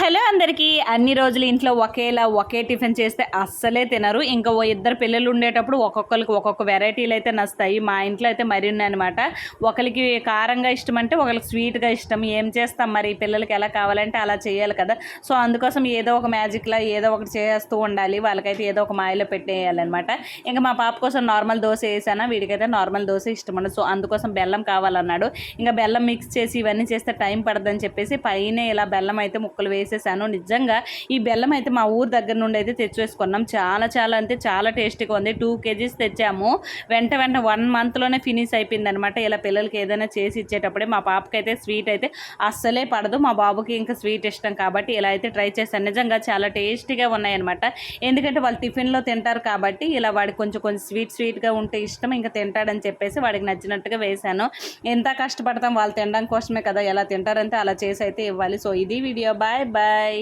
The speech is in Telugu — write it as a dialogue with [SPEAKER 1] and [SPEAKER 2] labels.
[SPEAKER 1] హలో అందరికీ అన్ని రోజులు ఇంట్లో ఒకేలా ఒకే టిఫిన్ చేస్తే అస్సలే తినరు. ఇంకా ఓ ఇద్దరు పిల్లలు ఉండేటప్పుడు ఒక్కొక్కరికి ఒక్కొక్క వెరైటీలు అయితే నస్తాయి. మా ఇంట్లో అయితే మరి ఉన్నాయన్నమాట. ఒకరికి కారంగా ఇష్టం అంటే ఒకరికి స్వీట్గా ఇష్టం. ఏం చేస్తాం మరి? పిల్లలకి ఎలా కావాలంటే అలా చేయాలి కదా. సో అందుకోసం ఏదో ఒక మ్యాజిక్లా ఏదో ఒకటి చేస్తూ ఉండాలి. వాళ్ళకైతే ఏదో ఒక మాయలో పెట్టేయాలన్నమాట. ఇంకా మా పాప కోసం నార్మల్ దోశ వేసాను? వీడికైతే నార్మల్ దోశ ఇష్టం ఉండదు సో అందుకోసం బెల్లం కావాలన్నాడు. ఇంకా బెల్లం మిక్స్ చేసి ఇవన్నీ చేస్తే టైం పడదని చెప్పేసి పైన ఇలా బెల్లం అయితే ముక్కలు వేసి వేసేసాను. నిజంగా ఈ బెల్లం అయితే మా ఊరు దగ్గర నుండి అయితే తెచ్చేసుకున్నాం. చాలా చాలా అంటే చాలా టేస్టీగా ఉంది. టూ కేజీస్ తెచ్చాము. వెంట వెంట వన్ మంత్లోనే ఫినిష్ అయిపోయింది అనమాట ఇలా పిల్లలకి ఏదైనా చేసి ఇచ్చేటప్పుడే మా పాపకి అయితే స్వీట్ అయితే అస్సలే పడదు. మా బాబుకి ఇంకా స్వీట్ ఇష్టం కాబట్టి ఇలా అయితే ట్రై చేశాను. నిజంగా చాలా టేస్టీగా ఉన్నాయన్నమాట. ఎందుకంటే వాళ్ళు టిఫిన్లో తింటారు కాబట్టి ఇలా వాడికి కొంచెం కొంచెం స్వీట్ స్వీట్గా ఉంటే ఇష్టం. ఇంకా తింటాడని చెప్పేసి వాడికి నచ్చినట్టుగా వేశాను. ఎంత కష్టపడతాం వాళ్ళు తినడం కోసమే కదా ఎలా తింటారంటే అలా చేసి అయితే ఇవ్వాలి. సో ఇది వీడియో. బాయ్. బాయ్